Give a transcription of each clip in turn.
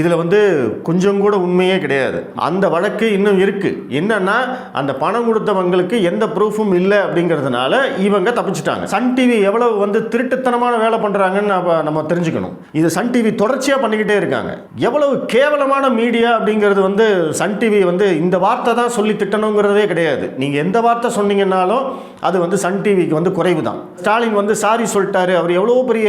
இதில் வந்து கொஞ்சம் கூட உண்மையே கிடையாது. அந்த வழக்கு இன்னும் இருக்குது என்னன்னா அந்த பணம் கொடுத்தவங்களுக்கு எந்த ப்ரூஃபும் இல்லை அப்படிங்கிறதுனால இவங்க தப்பிச்சிட்டாங்க. சன் டிவி எவ்வளவு வந்து திருட்டுத்தனமான வேலை பண்ணுறாங்கன்னு நம்ம நம்ம தெரிஞ்சுக்கணும். இது சன் டிவி தொடர்ச்சியாக பண்ணிக்கிட்டே இருக்காங்க. எவ்வளவு கேவலமான மீடியா அப்படிங்கிறது வந்து சன் டிவி வந்து இந்த வார்த்தை தான் சொல்லி திட்டணுங்கிறதே கிடையாது. நீங்கள் எந்த வார்த்தை சொன்னீங்கன்னாலும் அது வந்து சன் டிவிக்கு வந்து குறைவு தான் ஸ்டாலின் வந்து சாரி சொல்லிட்டாரு. அவர் எவ்வளோ பெரிய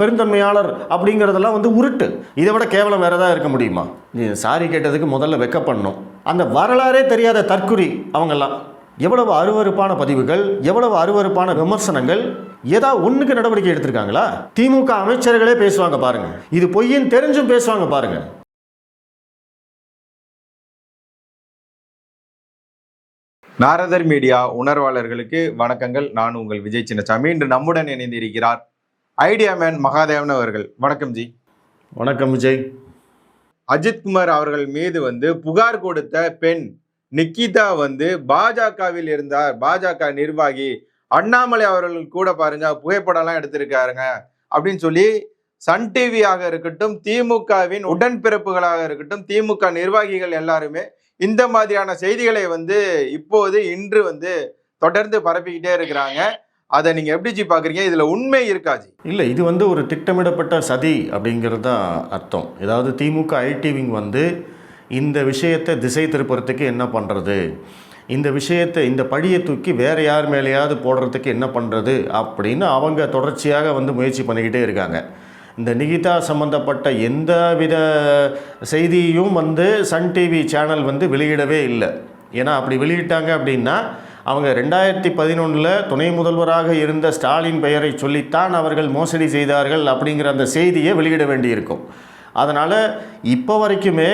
பெருந்தன்மையாளர் அப்படிங்கிறதெல்லாம் வந்து உருட்டு. இதை விட கேவலம் வேற ஏதாவது இருக்க முடியுமா? நீ சாரி கேட்டதுக்கு முதல்ல வெக்கப்படணும். அந்த வரலாறே தெரியாத தற்குறி அவங்கெல்லாம். எவ்வளவு அருவருப்பான பதிவுகள் எவ்வளவு அருவருப்பான விமர்சனங்கள் ஏதாவது ஒண்ணுக்கு நடவடிக்கை எடுத்திருக்காங்களா? திமுக அமைச்சர்களே பேசுவாங்க பாருங்க. இது பொய்ன்னு தெரிஞ்சும் பேசுவாங்க பாருங்க. நாரதர் மீடியா உணர்வாளர்களுக்கு வணக்கங்கள். நான் உங்கள் விஜய் சின்னசாமி. இன்று நம்முடன் இணைந்திருக்கிறார் ஐடியா மேன் மகாதேவன் அவர்கள். வணக்கம் ஜி. வணக்கம் விஜய். அஜித்குமார் அவர்கள் மீது வந்து புகார் கொடுத்த பெண் நிக்கிதா வந்து பாஜகவில் இருந்தார். பாஜக நிர்வாகி அண்ணாமலை அவர்கள் கூட பாருங்க புகைப்படம்லாம் எடுத்திருக்காருங்க அப்படின்னு சொல்லி சன் டிவியாக இருக்கட்டும் திமுகவின் உடன்பிறப்புகளாக இருக்கட்டும் திமுக நிர்வாகிகள் எல்லாருமே இந்த மாதிரியான செய்திகளை வந்து இப்போது இன்று வந்து தொடர்ந்து பரப்பிக்கிட்டே இருக்கிறாங்க. அதை நீங்கள் எப்படிஜி பார்க்குறீங்க? இதில் உண்மை இருக்காஜி இல்லை இது வந்து ஒரு திட்டமிடப்பட்ட சதி அப்படிங்கிறது தான் அர்த்தம். ஏதாவது திமுக ஐடிவிங் வந்து இந்த விஷயத்தை திசை திருப்புறத்துக்கு என்ன பண்ணுறது இந்த விஷயத்தை இந்த பழியை தூக்கி வேறு யார் மேலேயாவது போடுறதுக்கு என்ன பண்ணுறது அப்படின்னு அவங்க தொடர்ச்சியாக வந்து முயற்சி பண்ணிக்கிட்டே இருக்காங்க. இந்த நிகிதா சம்மந்தப்பட்ட எந்த வித செய்தியும் வந்து சன் டிவி சேனல் வந்து வெளியிடவே இல்லை. ஏன்னா அப்படி வெளியிட்டாங்க அப்படின்னா அவங்க ரெண்டாயிரத்தி பதினொன்றில் துணை முதல்வராக இருந்த ஸ்டாலின் பெயரை சொல்லித்தான் அவர்கள் மோசடி செய்தார்கள் அப்படிங்கிற அந்த செய்தியை வெளியிட வேண்டியிருக்கும். அதனால் இப்போ வரைக்குமே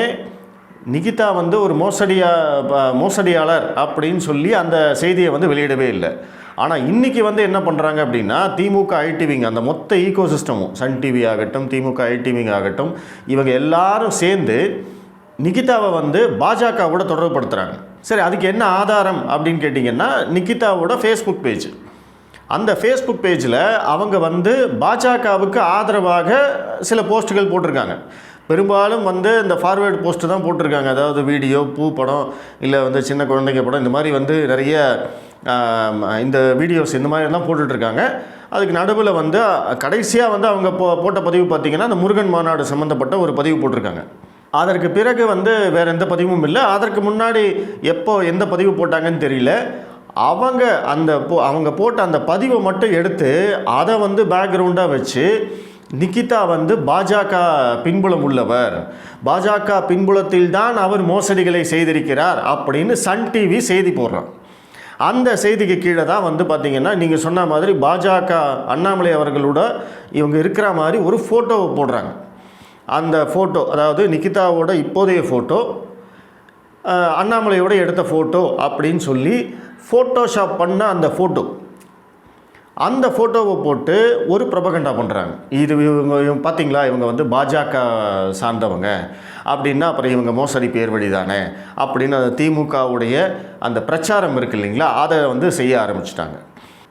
நிகிதா வந்து ஒரு மோசடியா ப- மோசடியாளர் அப்படின்னு சொல்லி அந்த செய்தியை வந்து வெளியிடவே இல்லை. ஆனால் இன்றைக்கி வந்து என்ன பண்ணுறாங்க அப்படின்னா திமுக ஐடிவிங் அந்த மொத்த ஈகோ சிஸ்டமும் சன் டிவி ஆகட்டும் திமுக ஐடிவிங் ஆகட்டும் இவங்க எல்லாரும் சேர்ந்து நிகிதாவை வந்து பாஜகவோட தொடர்புபடுத்துகிறாங்க சரி அதுக்கு என்ன ஆதாரம் அப்படின்னு கேட்டிங்கன்னா நிக்கிதாவோட ஃபேஸ்புக் பேஜ் அந்த ஃபேஸ்புக் பேஜில் அவங்க வந்து பாஜகவுக்கு ஆதரவாக சில போஸ்ட்டுகள் போட்டிருக்காங்க. பெரும்பாலும் வந்து இந்த ஃபார்வேர்டு போஸ்ட்டு தான் போட்டிருக்காங்க. அதாவது வீடியோ பூ படம் இல்லை வந்து சின்ன குழந்தைங்க படம் இந்த மாதிரி வந்து நிறைய இந்த வீடியோஸ் இந்த மாதிரி எல்லாம் போட்டுட்ருக்காங்க அதுக்கு நடுவில் வந்து கடைசியாக வந்து அவங்க போ போட்ட பதிவு பார்த்திங்கன்னா அந்த முருகன் மாநாடு சம்மந்தப்பட்ட ஒரு பதிவு போட்டிருக்காங்க. அதற்கு பிறகு வந்து வேறு எந்த பதிவும் இல்லை. அதற்கு முன்னாடி எப்போ எந்த பதிவு போட்டாங்கன்னு தெரியல. அவங்க அந்த போ அவங்க போட்ட அந்த பதிவை மட்டும் எடுத்து அதை வந்து பேக்ரவுண்டாக வச்சு நிகிதா வந்து பாஜக பின்புலம் உள்ளவர். பாஜக பின்புலத்தில் தான் அவர் மோசடிகளை செய்திருக்கிறார் அப்படின்னு சன் டிவி செய்தி போடுறான். அந்த செய்திக்கு கீழே தான் வந்து பார்த்திங்கன்னா நீங்கள் சொன்ன மாதிரி பாஜக அண்ணாமலை அவர்களோட இவங்க இருக்கிற மாதிரி ஒரு ஃபோட்டோவை போடுறாங்க. அந்த ஃபோட்டோ அதாவது நிகிதாவோட இப்போதைய ஃபோட்டோ அண்ணாமலையோட எடுத்த ஃபோட்டோ அப்படின்னு சொல்லி ஃபோட்டோஷாப் பண்ண அந்த ஃபோட்டோ அந்த ஃபோட்டோவை போட்டு ஒரு பிரபகண்டா பண்ணுறாங்க இது இவங்க இவங்க பார்த்தீங்களா இவங்க வந்து பாஜக சார்ந்தவங்க. அப்படின்னா அப்புறம் இவங்க மோசடி பேர் வழி தானே அப்படின்னு அந்த திமுகவுடைய அந்த பிரச்சாரம் இருக்கு இல்லைங்களா? அதை வந்து செய்ய ஆரம்பிச்சிட்டாங்க.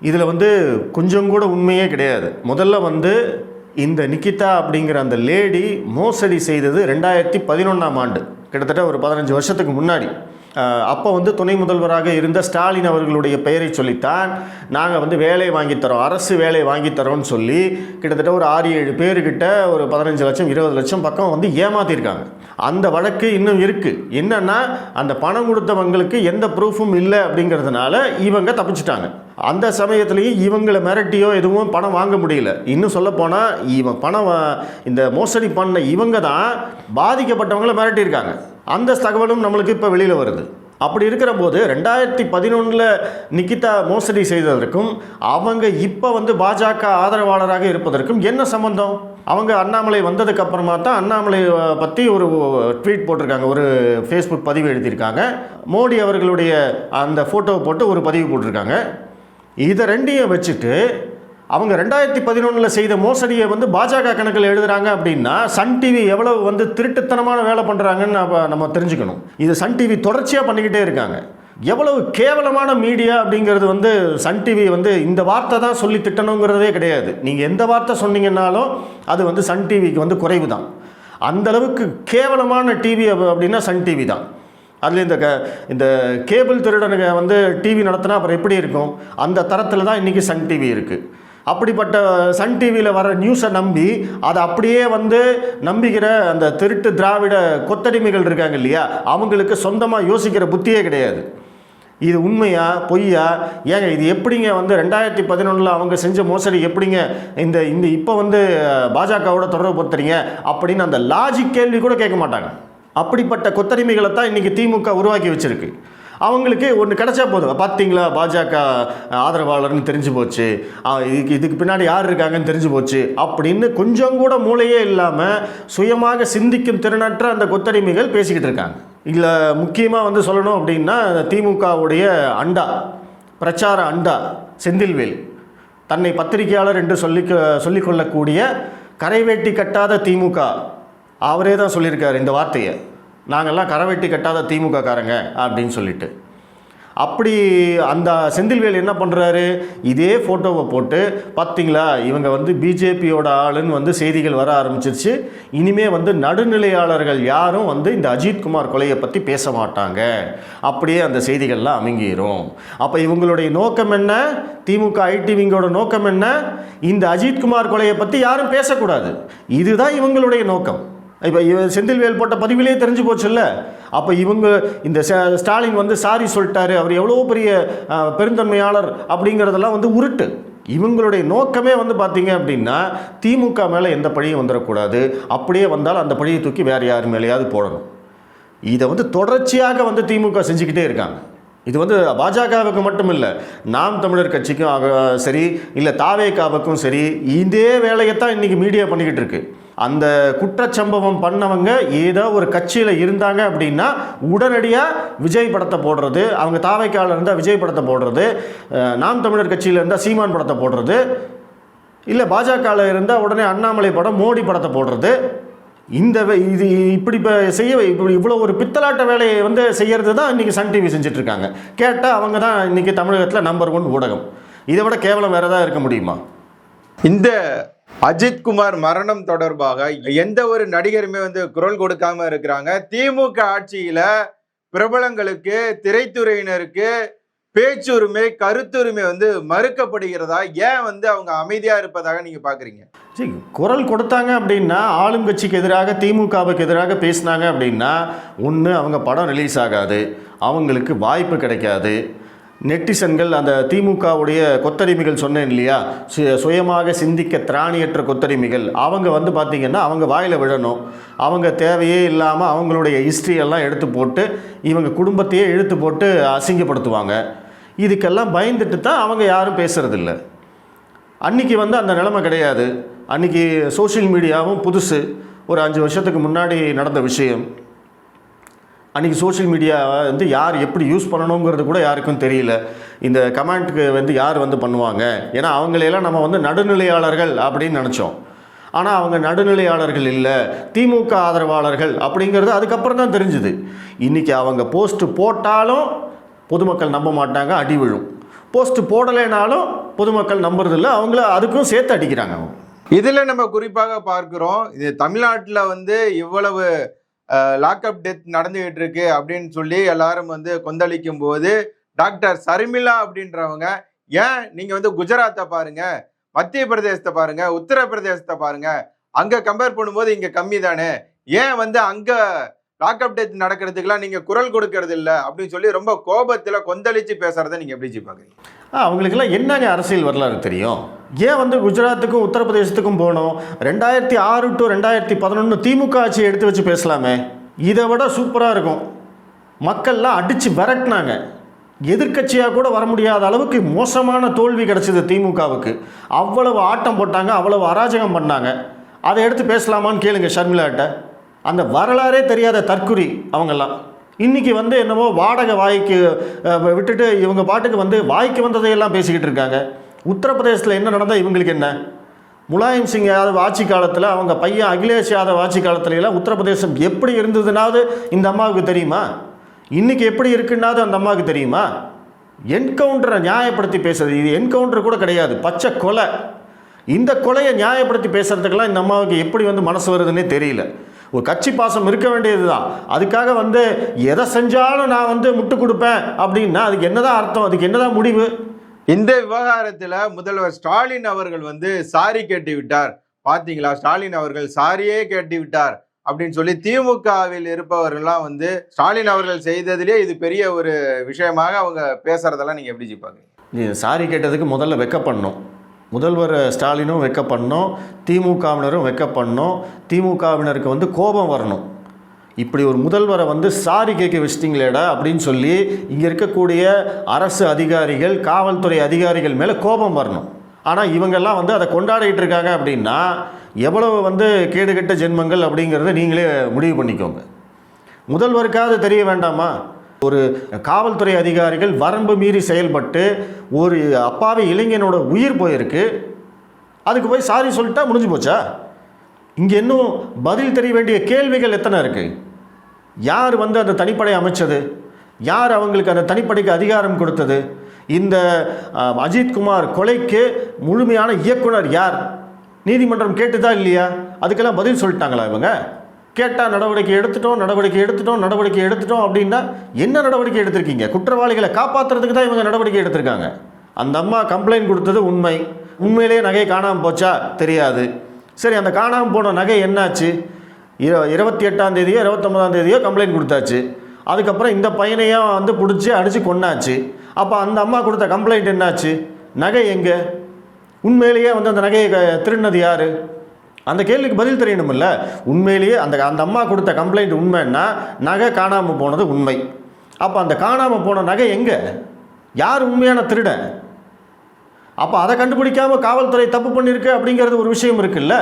இதில் வந்து கொஞ்சம் கூட உண்மையே கிடையாது. முதல்ல வந்து இந்த நிக்கிதா அப்படிங்கிற அந்த லேடி மோசடி செய்தது ரெண்டாயிரத்தி பதினொன்றாம் ஆண்டு. கிட்டத்தட்ட ஒரு பதினஞ்சு வருஷத்துக்கு முன்னாடி. அப்போ வந்து துணை முதல்வராக இருந்த ஸ்டாலின் அவர்களுடைய பெயரை சொல்லித்தான் நாங்கள் வந்து வேலை வாங்கித் தரோம் அரசு வேலை வாங்கித்தரோன்னு சொல்லி கிட்டத்தட்ட ஒரு ஆறு ஏழு பேர்கிட்ட ஒரு பதினஞ்சு லட்சம் இருபது லட்சம் பக்கம் வந்து ஏமாற்றிருக்காங்க அந்த வழக்கு இன்னும் இருக்குது என்னென்னா அந்த பணம் கொடுத்தவங்களுக்கு எந்த ப்ரூஃபும் இல்லை அப்படிங்கிறதுனால இவங்க தப்பிச்சிட்டாங்க. அந்த சமயத்துலேயும் இவங்களை மிரட்டியோ எதுவும் பணம் வாங்க முடியல. இன்னும் சொல்லப்போனால் இவன் பணம் இந்த மோசடி பண்ண இவங்க தான் பாதிக்கப்பட்டவங்களை மிரட்டியிருக்காங்க. அந்த தகவலும் நம்மளுக்கு இப்போ வெளியில் வருது. அப்படி இருக்கிற போது ரெண்டாயிரத்தி பதினொன்றில் நிக்கிதா மோசடி செய்ததற்கும் அவங்க இப்போ வந்து பாஜக ஆதரவாளராக இருப்பதற்கும் என்ன சம்பந்தம்? அவங்க அண்ணாமலை வந்ததுக்கு அப்புறமா தான் அண்ணாமலை பற்றி ஒரு ட்வீட் போட்டிருக்காங்க. ஒரு ஃபேஸ்புக் பதிவு எழுதியிருக்காங்க. மோடி அவர்களுடைய அந்த ஃபோட்டோவை போட்டு ஒரு பதிவு போட்டிருக்காங்க. இதை ரெண்டையும் வச்சுட்டு அவங்க ரெண்டாயிரத்தி பதினொன்றில் செய்த மோசடியை வந்து பாஜக கணக்கில் எழுதுகிறாங்க அப்படின்னா சன் டிவி எவ்வளவு வந்து திருட்டுத்தனமான வேலை பண்ணுறாங்கன்னு நம்ம நம்ம தெரிஞ்சுக்கணும். இது சன் டிவி தொடர்ச்சியாக பண்ணிக்கிட்டே இருக்காங்க. எவ்வளவு கேவலமான மீடியா அப்படிங்கிறது வந்து சன் டிவி வந்து இந்த வார்த்தை தான் சொல்லி திட்டணுங்கிறதே கிடையாது. நீங்கள் எந்த வார்த்தை சொன்னீங்கன்னாலும் அது வந்து சன் டிவிக்கு வந்து குறைவு தான் அந்த அளவுக்கு கேவலமான டிவி அப்படின்னா சன் டிவி தான். அதில் இந்த க இந்த கேபிள் திருடனுங்க வந்து டிவி நடத்தினா அப்புறம் எப்படி இருக்கும்? அந்த தரத்தில் தான் இன்றைக்கி சன் டிவி இருக்குது அப்படிப்பட்ட சன் டிவியில் வர நியூஸை நம்பி அதை அப்படியே வந்து நம்பிக்கிற அந்த திருட்டு திராவிட கொத்தடிமைகள் இருக்காங்க இல்லையா? அவங்களுக்கு சொந்தமாக யோசிக்கிற புத்தியே கிடையாது. இது உண்மையா? பொய்யா? ஏங்க இது எப்படிங்க வந்து ரெண்டாயிரத்தி பதினொன்றில் அவங்க செஞ்ச மோசடி எப்படிங்க இந்த இந்த இப்போ வந்து பாஜகவோட தொடர்பு படுத்துறீங்க? அப்படின்னு அந்த லாஜிக் கேள்வி கூட கேட்க மாட்டாங்க. அப்படிப்பட்ட கொத்தடிமைகளை தான் இன்றைக்கி திமுக உருவாக்கி வச்சுருக்கு. அவங்களுக்கு ஒன்று கிடைச்சா போதும். பார்த்தீங்களா பாஜக ஆதரவாளர்னு தெரிஞ்சு போச்சு. இதுக்கு இதுக்கு பின்னாடி யார் இருக்காங்கன்னு தெரிஞ்சு போச்சு. அப்படின்னு கொஞ்சம் கூட மூளையே இல்லாமல் சுயமாக சிந்திக்கும் திறனற்ற அந்த கொத்தடிமைகள் பேசிக்கிட்டு இருக்காங்க. இதில் முக்கியமாக வந்து சொல்லணும் அப்படின்னா திமுகவுடைய அண்டா பிரச்சார அண்டா செந்தில்வேல் தன்னை பத்திரிகையாளர் என்று சொல்லி சொல்லிக்கொள்ளக்கூடிய கரைவேட்டி கட்டாத திமுக அவரே தான் சொல்லியிருக்காரு இந்த வார்த்தையை. நாங்கள்லாம் கரவெட்டி கட்டாத திமுக காரங்க அப்படின்னு சொல்லிட்டு. அப்படி அந்த செந்தில்வேல் என்ன பண்ணுறாரு இதே ஃபோட்டோவை போட்டு பார்த்தீங்களா இவங்க வந்து பிஜேபியோட ஆளுன்னு வந்து செய்திகள் வர ஆரம்பிச்சிருச்சு. இனிமே வந்து நடுநிலையாளர்கள் யாரும் வந்து இந்த அஜித்குமார் கொலையை பற்றி பேச மாட்டாங்க. அப்படியே அந்த செய்திகள்லாம் அமைங்கிரும். அப்போ இவங்களுடைய நோக்கம் என்ன? திமுக ஐடி விங்கோட நோக்கம் என்ன? இந்த அஜித்குமார் கொலையை பற்றி யாரும் பேசக்கூடாது. இதுதான் இவங்களுடைய நோக்கம். இப்போ இவன் செந்தில்வேல் போட்ட பதிவிலே தெரிஞ்சு போச்சுல்ல? அப்போ இவங்க இந்த ஸ்டாலின் வந்து சாரி சொல்லிட்டாரு அவர் எவ்வளோ பெரிய பெருந்தன்மையாளர் அப்படிங்கிறதெல்லாம் வந்து உருட்டு. இவங்களுடைய நோக்கமே வந்து பார்த்தீங்க அப்படின்னா திமுக மேலே எந்த பழியும் வந்துடக்கூடாது அப்படியே வந்தாலும் அந்த பழியை தூக்கி வேறு யார் மேலேயாவது போடணும். இதை வந்து தொடர்ச்சியாக வந்து திமுக செஞ்சுக்கிட்டே இருக்காங்க. இது வந்து பாஜகவுக்கு மட்டும் இல்லை நாம் தமிழர் கட்சிக்கும் சரி இல்லை தாவேகாவுக்கும் சரி இதே வேலையைத்தான் இன்றைக்கி மீடியா பண்ணிக்கிட்டு இருக்குது அந்த குற்றச்சம்பவம் பண்ணவங்க ஏதோ ஒரு கட்சியில் இருந்தாங்க அப்படின்னா உடனடியாக விஜய் படத்தை போடுறது அவங்க தாவைக்கால இருந்தால் விஜய் படத்தை போடுறது நாம் தமிழர் கட்சியில் இருந்தால் சீமான் படத்தை போடுறது இல்லை பாஜகவில் இருந்தால் உடனே அண்ணாமலை படம் மோடி படத்தை போடுறது. இந்த வே- இது இப்படி இப்போ செய்ய இப்படி இவ்வளோ ஒரு பித்தலாட்ட வேலையை வந்து செய்யறது தான் இன்றைக்கி சன் டிவி செஞ்சிட்ருக்காங்க. கேட்டால் அவங்க தான் இன்றைக்கி தமிழகத்தில் நம்பர் ஒன் ஊடகம். இதை விட கேவலம் வேறு ஏதாவது இருக்க முடியுமா? இந்த அஜித்குமார் மரணம் தொடர்பாக எந்த ஒரு நடிகருமே வந்து குரல் கொடுக்காம இருக்கிறாங்க. திமுக ஆட்சியில பிரபலங்களுக்கு திரைத்துறையினருக்கு பேச்சுரிமை கருத்துரிமை வந்து மறுக்கப்படுகிறதா? ஏன் வந்து அவங்க அமைதியா இருப்பதாக நீங்க பாக்குறீங்க? சரி குரல் கொடுத்தாங்க அப்படின்னா ஆளுங்கட்சிக்கு எதிராக திமுகவுக்கு எதிராக பேசினாங்க அப்படின்னா ஒன்று அவங்க படம் ரிலீஸ் ஆகாது. அவங்களுக்கு வாய்ப்பு கிடைக்காது. நெட்டிசன்கள் அந்த திமுகவுடைய கொத்தடிமைகள் சொன்னேன் இல்லையா? சு- சுயமாக சிந்திக்க திராணியற்ற கொத்தடிமைகள். அவங்க வந்து பார்த்திங்கன்னா அவங்க வாயில் விழணும். அவங்க தேவையே இல்லாமல் அவங்களுடைய ஹிஸ்ட்ரியெல்லாம் எல்லாம் எடுத்து போட்டு இவங்க குடும்பத்தையே இழுத்து போட்டு அசிங்கப்படுத்துவாங்க. இதுக்கெல்லாம் பயந்துட்டு தான் அவங்க யாரும் பேசுகிறதில்ல அன்னைக்கு வந்து அந்த நிலைமை கிடையாது. அன்றைக்கி சோஷியல் மீடியாவும் புதுசு. ஒரு அஞ்சு வருஷத்துக்கு முன்னாடி நடந்த விஷயம். அன்றைக்கி சோஷியல் மீடியாவை வந்து யார் எப்படி யூஸ் பண்ணணுங்கிறது கூட யாருக்கும் தெரியல. இந்த கமெண்ட்டுக்கு வந்து யார் வந்து பண்ணுவாங்க? ஏன்னா அவங்களையெல்லாம் நம்ம வந்து நடுநிலையாளர்கள் அப்படின்னு நினச்சோம். ஆனால் அவங்க நடுநிலையாளர்கள் இல்லை. திமுக ஆதரவாளர்கள் அப்படிங்கிறது அதுக்கப்புறம் தான் தெரிஞ்சுது. இன்றைக்கி அவங்க போஸ்ட்டு போட்டாலும் பொதுமக்கள் நம்ப மாட்டாங்க அடி விழும். போஸ்ட்டு போடலைனாலும் பொதுமக்கள் நம்புறதில்ல அவங்கள அதுக்கும் சேர்த்து அடிக்கிறாங்க அவங்க. நம்ம குறிப்பாக பார்க்குறோம் இது தமிழ்நாட்டில் வந்து இவ்வளவு லாக்அப் டெத் நடந்துகிட்டு இருக்கு அப்படின்னு சொல்லி எல்லாரும் வந்து கொந்தளிக்கும் போது டாக்டர் சர்மிளா அப்படின்றவங்க ஏன் நீங்க வந்து குஜராத்தை பாருங்க மத்திய பிரதேசத்தை பாருங்க உத்தரப்பிரதேசத்தை பாருங்க அங்க கம்பேர் பண்ணும்போது இங்க கம்மி தானே ஏன் வந்து அங்க லாக்அப் டெத் நடக்கிறதுக்கெல்லாம் நீங்கள் குரல் கொடுக்கறது இல்லை அப்படின்னு சொல்லி ரொம்ப கோபத்தில் கொந்தளித்து பேசுறதை நீங்கள் எப்படி ஜி பாக்குறீங்க? ஆ, அவங்களுக்கெல்லாம் என்னங்க அரசியல் வரலாறு தெரியும்? ஏன் வந்து குஜராத்துக்கும் உத்தரப்பிரதேசத்துக்கும் போகணும்? ரெண்டாயிரத்தி ஆறு டு ரெண்டாயிரத்தி பதினொன்று திமுக ஆட்சியை எடுத்து வச்சு பேசலாமே. இதை விட சூப்பராக இருக்கும். மக்கள்லாம் அடித்து விரட்டினாங்க. எதிர்க்கட்சியாக கூட வர முடியாத அளவுக்கு மோசமான தோல்வி கிடச்சிது திமுகவுக்கு. அவ்வளவு ஆட்டம் போட்டாங்க அவ்வளவு அராஜகம் பண்ணாங்க. அதை எடுத்து பேசலாமான்னு கேளுங்க ஷர்மிளாட்ட. அந்த வரலாறே தெரியாத தற்குறி அவங்கெல்லாம். இன்றைக்கி வந்து என்னவோ வாடகை வாய்க்கு விட்டுட்டு இவங்க பாட்டுக்கு வந்து வாய்க்கு வந்ததையெல்லாம் பேசிக்கிட்டு இருக்காங்க. உத்தரப்பிரதேசத்தில் என்ன நடந்தால் இவங்களுக்கு என்ன? முலாயம் சிங் யாதவ் ஆட்சி காலத்தில் அவங்க பையன் அகிலேஷ் யாதவ் ஆட்சி காலத்துலலாம் உத்தரப்பிரதேசம் எப்படி இருந்ததுனாவது இந்த அம்மாவுக்கு தெரியுமா? இன்றைக்கி எப்படி இருக்குன்னாவது அந்த அம்மாவுக்கு தெரியுமா? என்கவுண்டரை நியாயப்படுத்தி பேசுறது இது என்கவுண்டர் கூட கிடையாது பச்சை கொலை. இந்த கொலையை நியாயப்படுத்தி பேசுகிறதுக்கெல்லாம் இந்த அம்மாவுக்கு எப்படி வந்து மனசு வருதுன்னே தெரியல. ஒரு கட்சி பாசம் இருக்க வேண்டியது தான் அதுக்காக வந்து எதை செஞ்சாலும் நான் வந்து முட்டு கொடுப்பேன் அப்படின்னா அதுக்கு என்னதான் அர்த்தம்? அதுக்கு என்னதான் முடிவு? இந்த விவகாரத்துல முதல்வர் ஸ்டாலின் அவர்கள் வந்து சாரி கேட்டு விட்டார். பாத்தீங்களா? ஸ்டாலின் அவர்கள் சாரியே கேட்டு விட்டார் அப்படின்னு சொல்லி திமுகவில் இருப்பவர்கள்லாம் வந்து ஸ்டாலின் அவர்கள் செய்ததிலே இது பெரிய ஒரு விஷயமாக அவங்க பேசுறதெல்லாம் நீங்க எப்படி ஜி பாக்குறீங்க? நீ சாரி கேட்டதுக்கு முதல்ல வெக்கப்படணும் முதல்வர் ஸ்டாலினும் வெக்கப்படணும் திமுகவினரும் வெக்கப்படணும் திமுகவினருக்கு வந்து கோபம் வரணும். இப்படி ஒரு முதல்வரை வந்து சாரி கேட்க வச்சிட்டிங்களேடா அப்படின்னு சொல்லி இங்கே இருக்கக்கூடிய அரசு அதிகாரிகள் காவல்துறை அதிகாரிகள் மேலே கோபம் வரணும். ஆனால் இவங்கெல்லாம் வந்து அதை கொண்டாடிட்டு இருக்காங்க அப்படின்னா எவ்வளவு வந்து கேடுகட்ட ஜென்மங்கள் அப்படிங்கிறத நீங்களே முடிவு பண்ணிக்கோங்க. முதல்வருக்காவது தெரிய வேண்டாமா? ஒரு காவல்துறை அதிகாரிகள் வரம்பு மீறி செயல்பட்டு ஒரு அப்பாவி இளைஞனோட உயிர் போயிருக்கு. அதுக்கு போய் சாரி சொல்லிட்டா முடிஞ்சு போச்சா? இங்கே இன்னும் பதில் தெரிய வேண்டிய கேள்விகள் எத்தனை இருக்குது யார் வந்து அந்த தனிப்படை அமைச்சது? யார் அவங்களுக்கு அந்த தனிப்படைக்கு அதிகாரம் கொடுத்தது? இந்த அஜித்குமார் கொலைக்கு முழுமையான இயக்குனர் யார்? நீதிமன்றம் கேட்டுதா இல்லையா? அதுக்கெல்லாம் பதில் சொல்லிட்டாங்களா இவங்க? கேட்டால் நடவடிக்கை எடுத்துட்டோம் நடவடிக்கை எடுத்துட்டோம் நடவடிக்கை எடுத்துட்டோம் அப்படின்னா என்ன நடவடிக்கை எடுத்திருக்கீங்க? குற்றவாளிகளை காப்பாற்றுறதுக்கு தான் இவங்க நடவடிக்கை எடுத்திருக்காங்க. அந்த அம்மா கம்ப்ளைண்ட் கொடுத்தது உண்மை. உண்மையிலேயே நகை காணாமல் போச்சா? தெரியாது. சரி அந்த காணாமல் போன நகை என்னாச்சு? இர இருபத்தி எட்டாம் தேதியோ இருபத்தொம்பதாம் தேதியோ கம்ப்ளைண்ட் கொடுத்தாச்சு. அதுக்கப்புறம் இந்த பையனையும் வந்து பிடிச்சி அடித்து கொன்னாச்சு. அப்போ அந்த அம்மா கொடுத்த கம்ப்ளைண்ட் என்னாச்சு? நகை எங்கே? உண்மையிலேயே வந்து அந்த நகையை க- திருடினது யார்? அந்த கேள்விக்கு பதில் தெரியணுமில்ல. உண்மையிலேயே அந்த அந்த அம்மா கொடுத்த கம்ப்ளைண்ட் உண்மைன்னா நகை காணாமல் போனது உண்மை. அப்போ அந்த காணாமல் போன நகை எங்கே? யார் உண்மையான திருடன் அப்போ அதை கண்டுபிடிக்காமல் காவல்துறை தப்பு பண்ணியிருக்கு அப்படிங்கிறது ஒரு விஷயம் இருக்குல்ல.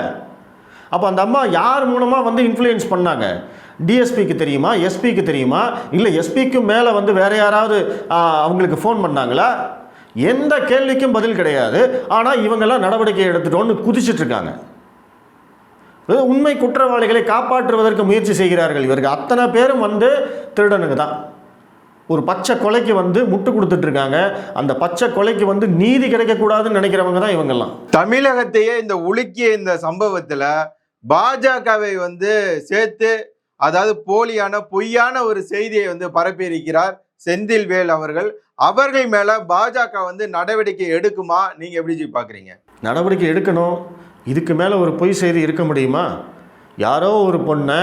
அப்போ அந்த அம்மா யார் மூலமாக வந்து இன்ஃப்ளூயன்ஸ் பண்ணாங்க? டிஎஸ்பிக்கு தெரியுமா? எஸ்பிக்கு தெரியுமா? இல்லை எஸ்பிக்கு மேலே வந்து வேறு யாராவது அவங்களுக்கு ஃபோன் பண்ணாங்களா? எந்த கேள்விக்கும் பதில் கிடையாது. ஆனால் இவங்கெல்லாம் நடவடிக்கை எடுத்துட்டோன்னு குதிச்சிட்ருக்காங்க உண்மை குற்றவாளிகளை காப்பாற்றுவதற்கு முயற்சி செய்கிறார்கள் இவருக்கு அத்தனை பேரும் வந்து திருடனுங்க தான். ஒரு பச்சை கொலைக்கு வந்து முட்டு கொடுத்துட்டு இருக்காங்க அந்த பச்சை கொலைக்கு வந்து நீதி கிடைக்கக்கூடாதுன்னு நினைக்கிறவங்க தான் இவங்கெல்லாம். தமிழகத்தையே இந்த உலுக்கிய இந்த சம்பவத்துல பாஜகவை வந்து சேர்த்து அதாவது போலியான பொய்யான ஒரு செய்தியை வந்து பரப்பியிருக்கிறார் செந்தில்வேல் அவர்கள். அவர்கள் மேல பாஜக வந்து நடவடிக்கை எடுக்குமா? நீங்க எப்படி ஜி பாக்குறீங்க? நடவடிக்கை எடுக்கணும். இதுக்கு மேலே ஒரு பொய் செய்தி இருக்க முடியுமா? யாரோ ஒரு பொண்ணை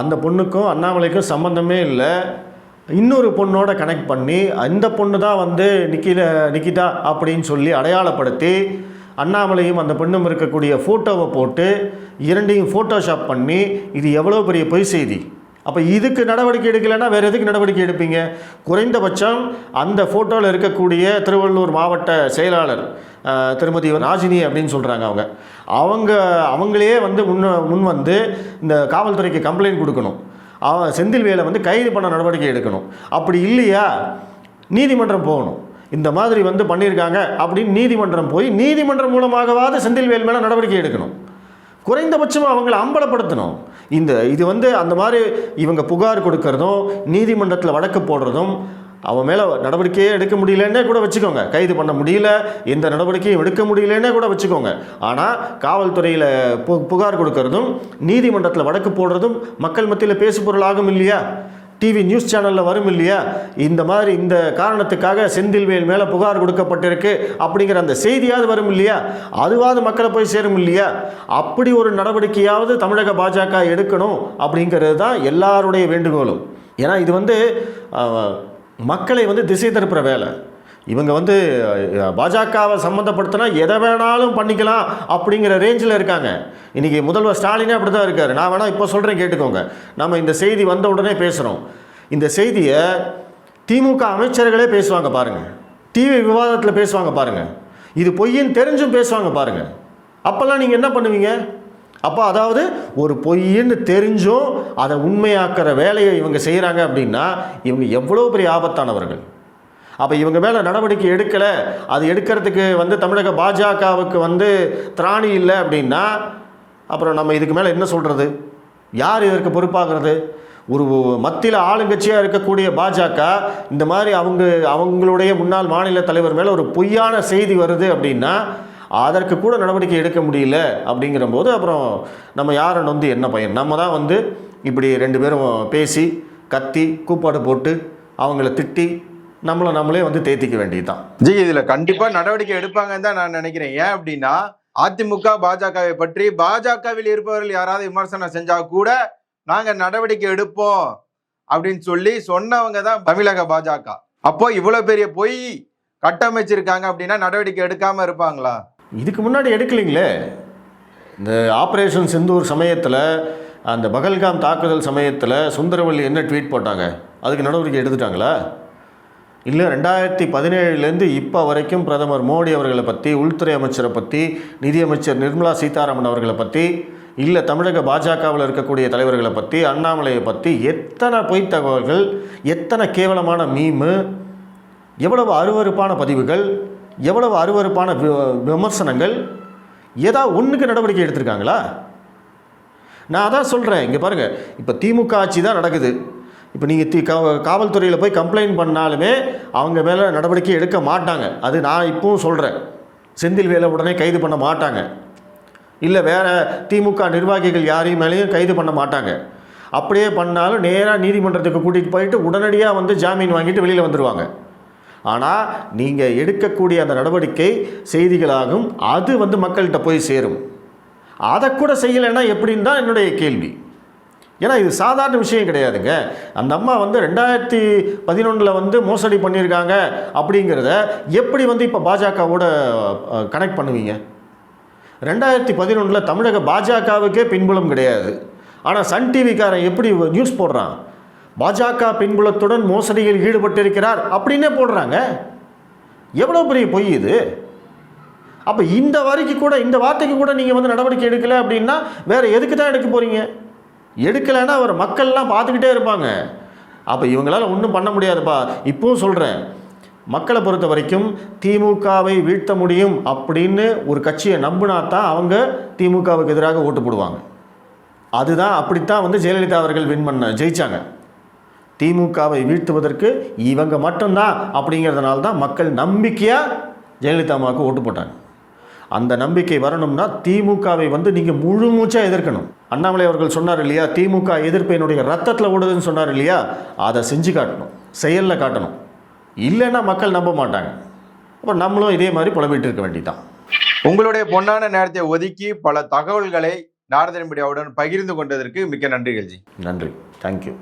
அந்த பொண்ணுக்கும் அண்ணாமலைக்கும் சம்மந்தமே இல்லை. இன்னொரு பொண்ணோட கனெக்ட் பண்ணி அந்த பொண்ணு தான் வந்து நிக்கில நிக்கிதா அப்படின்னு சொல்லி அடையாளப்படுத்தி அண்ணாமலையும் அந்த பெண்ணும் இருக்கக்கூடிய ஃபோட்டோவை போட்டு இரண்டையும் ஃபோட்டோஷாப் பண்ணி இது எவ்வளோ பெரிய பொய் செய்தி? அப்போ இதுக்கு நடவடிக்கை எடுக்கலைன்னா வேறு எதுக்கு நடவடிக்கை எடுப்பீங்க? குறைந்தபட்சம் அந்த ஃபோட்டோவில் இருக்கக்கூடிய திருவள்ளூர் மாவட்ட செயலாளர் திருமதி ராஜினி அப்படின்னு சொல்கிறாங்க அவங்க. அவங்க அவங்களே வந்து முன் முன் வந்து இந்த காவல்துறைக்கு கம்ப்ளைண்ட் கொடுக்கணும். அவன் செந்தில்வேலை வந்து கைது பண்ண நடவடிக்கை எடுக்கணும். அப்படி இல்லையா? நீதிமன்றம் போகணும். இந்த மாதிரி வந்து பண்ணியிருக்காங்க அப்படின்னு நீதிமன்றம் போய் நீதிமன்றம் மூலமாகவாது செந்தில்வேல் மேலே நடவடிக்கை எடுக்கணும். குறைந்தபட்சம் அவங்கள அம்பலப்படுத்தணும். இந்த இது வந்து அந்த மாதிரி இவங்க புகார் கொடுக்கறதும் நீதிமன்றத்தில் வழக்கு போடுறதும் அவன் மேலே நடவடிக்கையே எடுக்க முடியலன்னே கூட வச்சுக்கோங்க. கைது பண்ண முடியல எந்த நடவடிக்கையும் எடுக்க முடியலன்னே கூட வச்சுக்கோங்க. ஆனால் காவல்துறையில் பு புகார் கொடுக்கறதும் நீதிமன்றத்தில் வழக்கு போடுறதும் மக்கள் மத்தியில் பேசுபொருள் ஆகும் இல்லையா? டிவி நியூஸ் சேனலில் வரும் இல்லையா? இந்த மாதிரி இந்த காரணத்துக்காக செந்தில்வேல் மேலே புகார் கொடுக்கப்பட்டிருக்கு அப்படிங்கிற அந்த செய்தியாவது வரும் இல்லையா? அதுவாவது மக்களை போய் சேரும் இல்லையா? அப்படி ஒரு நடவடிக்கையாவது தமிழக பாஜக எடுக்கணும் அப்படிங்கிறது தான் எல்லாருடைய வேண்டுகோளும். ஏன்னா இது வந்து மக்களை வந்து திசை திருப்புற வேலை. இவங்க வந்து பாஜகவை சம்மந்தப்படுத்தினா எதை வேணாலும் பண்ணிக்கலாம் அப்படிங்கிற ரேஞ்சில் இருக்காங்க. இன்றைக்கி முதல்வர் ஸ்டாலினே அப்படி தான் இருக்கார். நான் வேணால் இப்போ சொல்கிறேன் கேட்டுக்கோங்க. நம்ம இந்த செய்தி வந்த உடனே பேசுகிறோம் இந்த செய்தியை திமுக அமைச்சர்களே பேசுவாங்க பாருங்கள் டிவி விவாதத்தில் பேசுவாங்க பாருங்கள் இது பொய்ன்னு தெரிஞ்சும் பேசுவாங்க பாருங்கள் அப்போல்லாம் நீங்கள் என்ன பண்ணுவீங்க? அப்போ அதாவது ஒரு பொய்ன்னு தெரிஞ்சும் அதை உண்மையாக்குற வேலையை இவங்க செய்கிறாங்க அப்படின்னா இவங்க எவ்வளோ பெரிய ஆபத்தானவர்கள். அப்போ இவங்க மேலே நடவடிக்கை எடுக்கலை. அது எடுக்கிறதுக்கு வந்து தமிழக பாஜகவுக்கு வந்து திராணி இல்லை அப்படின்னா அப்புறம் நம்ம இதுக்கு மேலே என்ன சொல்கிறது யார் இதற்கு பொறுப்பாகிறது? ஒரு மத்தியில் ஆளுங்கட்சியாக இருக்கக்கூடிய பாஜக இந்த மாதிரி அவங்க அவங்களுடைய முன்னாள் மாநில தலைவர் மேலே ஒரு பொய்யான செய்தி வருது அப்படின்னா அதற்கு கூட நடவடிக்கை எடுக்க முடியல அப்படிங்கிற போது அப்புறம் நம்ம யாரை நொந்து என்ன பயன்? நம்ம தான் வந்து இப்படி ரெண்டு பேரும் பேசி கத்தி கூப்பாடு போட்டு அவங்கள திட்டி நம்மளை நம்மளே வந்து தேத்திக்க வேண்டியது தான் ஜி இதில் கண்டிப்பாக நடவடிக்கை எடுப்பாங்கன்னு தான் நான் நினைக்கிறேன். ஏன் அப்படின்னா அதிமுக பாஜகவை பற்றி பாஜகவில் இருப்பவர்கள் யாராவது விமர்சனம் செஞ்சா கூட நாங்க நடவடிக்கை எடுப்போம் அப்படின்னு சொல்லி சொன்னவங்க தான் தமிழக பாஜக. அப்போ இவ்வளவு பெரிய பொய் கட்டமைச்சிருக்காங்க அப்படின்னா நடவடிக்கை எடுக்காம இருப்பாங்களா? இதுக்கு முன்னாடி எடுக்கலைங்களே? இந்த ஆப்ரேஷன் சிந்தூர் சமயத்தில் அந்த பகல்காம் தாக்குதல் சமயத்தில் சுந்தரவல்லி என்ன ட்வீட் போட்டாங்க? அதுக்கு நடவடிக்கை எடுத்துட்டாங்களா? இல்லை ரெண்டாயிரத்தி பதினேழுலேருந்து இப்போ வரைக்கும் பிரதமர் மோடி அவர்களை பற்றி உள்துறை அமைச்சரை பற்றி நிதியமைச்சர் நிர்மலா சீதாராமன் அவர்களை பற்றி இல்லை தமிழக பாஜகவில் இருக்கக்கூடிய தலைவர்களை பற்றி அண்ணாமலையை பற்றி எத்தனை பொய் தகவல்கள் எத்தனை கேவலமான மீமு எவ்வளவு அருவருப்பான பதிவுகள் எவ்வளவு அருவருப்பான வி- விமர்சனங்கள்? ஏதாவது ஒன்றுக்கு நடவடிக்கை எடுத்திருக்காங்களா? நான் அதான் சொல்கிறேன் இங்கே பாருங்கள் இப்போ திமுக ஆட்சி தான் நடக்குது. இப்போ நீங்கள் தி காவல்துறையில் போய் கம்ப்ளைண்ட் பண்ணாலுமே அவங்க மேலே நடவடிக்கை எடுக்க மாட்டாங்க. அது நான் இப்பவும் சொல்கிறேன் செந்தில் வேலை உடனே கைது பண்ண மாட்டாங்க. இல்லை வேறு திமுக நிர்வாகிகள் யாரையும் மேலேயும் கைது பண்ண மாட்டாங்க. அப்படியே பண்ணாலும் நேராக நீதிமன்றத்துக்கு கூட்டிகிட்டு போயிட்டு உடனடியாக வந்து ஜாமீன் வாங்கிட்டு வெளியில் வந்துடுவாங்க ஆனால் நீங்கள் எடுக்கக்கூடிய அந்த நடவடிக்கை செய்திகளாகும் அது வந்து மக்கள்கிட்ட போய் சேரும். அதை கூட செய்யலைன்னா எப்படின்னு தான் என்னுடைய கேள்வி. ஏன்னா இது சாதாரண விஷயம் கிடையாதுங்க. அந்த அம்மா வந்து ரெண்டாயிரத்தி பதினொன்றில் வந்து மோசடி பண்ணியிருக்காங்க அப்படிங்கிறத எப்படி வந்து இப்போ பாஜகவோட கனெக்ட் பண்ணுவீங்க? ரெண்டாயிரத்தி பதினொன்றில் தமிழக பாஜகவுக்கே பின்புலம் கிடையாது. ஆனால் சன் டிவிக்காரன் எப்படி நியூஸ் போடுறான்? பாஜக பின்புலத்துடன் மோசடியில் ஈடுபட்டிருக்கிறார் அப்படின்னே போடுறாங்க. எவ்வளோ பெரிய பொய் இது? அப்போ இந்த வரிக்கு கூட இந்த வார்த்தைக்கு கூட நீங்கள் வந்து நடவடிக்கை எடுக்கலை அப்படின்னா வேறு எதுக்கு தான் எடுக்க போகிறீங்க எடுக்கலைன்னா அவர் மக்கள்லாம் பார்த்துக்கிட்டே இருப்பாங்க. அப்போ இவங்களால ஒன்றும் பண்ண முடியாதுப்பா. இப்பவும் சொல்கிறேன் மக்களை பொறுத்த வரைக்கும் திமுகவை வீழ்த்த முடியும் அப்படின்னு ஒரு கட்சியை நம்பினா தான் அவங்க திமுகவுக்கு எதிராக ஓட்டு போடுவாங்க. அதுதான் அப்படித்தான் வந்து ஜெயலலிதா அவர்கள் வின் பண்ண ஜெயித்தாங்க திமுகவை வீழ்த்துவதற்கு இவங்க மட்டும்தான் அப்படிங்கிறதுனால தான் மக்கள் நம்பிக்கையாக ஜெயலலிதா அம்மாவுக்கு ஓட்டு போட்டாங்க. அந்த நம்பிக்கை வரணும்னா திமுகவை வந்து நீங்கள் முழு மூச்சாக எதிர்க்கணும். அண்ணாமலை அவர்கள் சொன்னார் இல்லையா திமுக எதிர்ப்பு என்னுடைய ரத்தத்தில் ஓடுதுன்னு சொன்னார் இல்லையா அதை செஞ்சு காட்டணும் செயலில் காட்டணும். இல்லைன்னா மக்கள் நம்ப மாட்டாங்க. அப்போ நம்மளும் இதே மாதிரி புலம்பிட்டு இருக்க வேண்டியதான் உங்களுடைய பொன்னான நேரத்தை ஒதுக்கி பல தகவல்களை நாரதன் மீடியாவுடன் பகிர்ந்து கொண்டதற்கு மிக்க நன்றிகள் ஜி. நன்றி. தேங்க்யூ